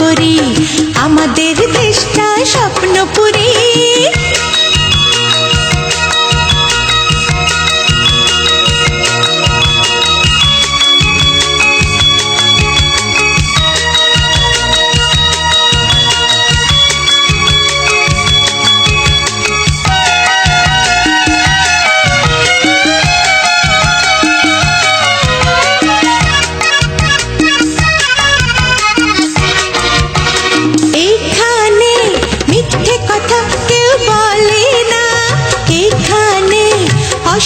করি। আমাদের দেশটা স্বপ্নপুরী।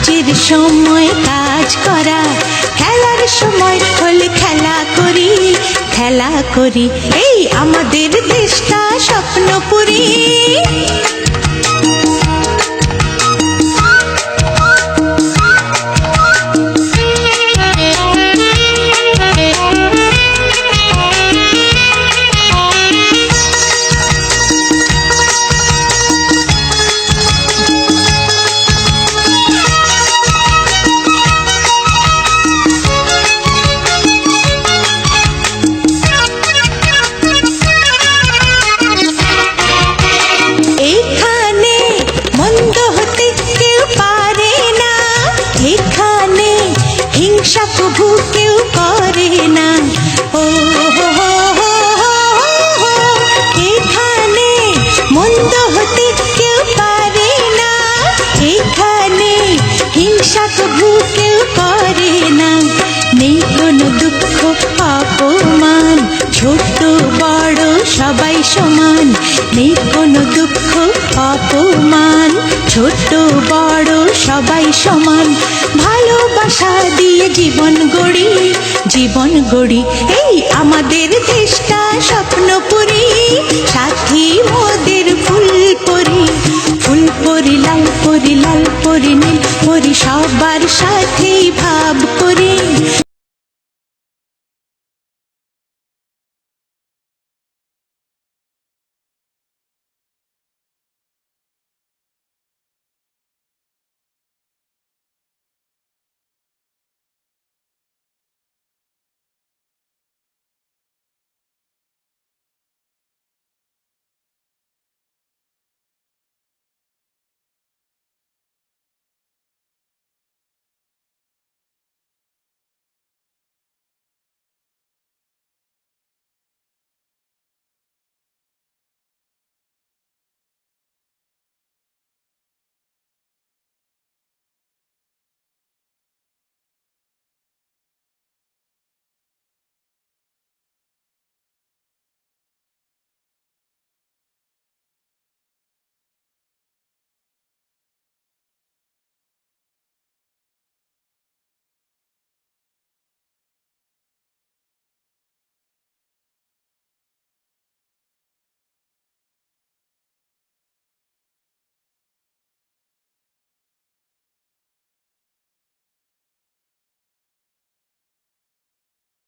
কাজের সময় কাজ করা, খেলার সময় হলে খেলা করি খেলা করি। এই আমাদের দেশটা স্বপ্নপুরী। হিংসা প্রভু কেউ করে না। ও। এখানে মন্দ হতে কেউ পারে না। এখানে হিংসা প্রভু কেউ করে না। নেই কোনো দুঃখ, অপমান, ছোট বড় সবাই সমান। নেই কোনো দুঃখ জীবন গড়ি জীবন গড়ি। এই আমাদের দেশটা স্বপ্নপুরি সাথী মোদের ফুল পরি। ফুল পরি, লাল পরি লাল পরি, নীল পরি, সবার সাথেই ভাব করি।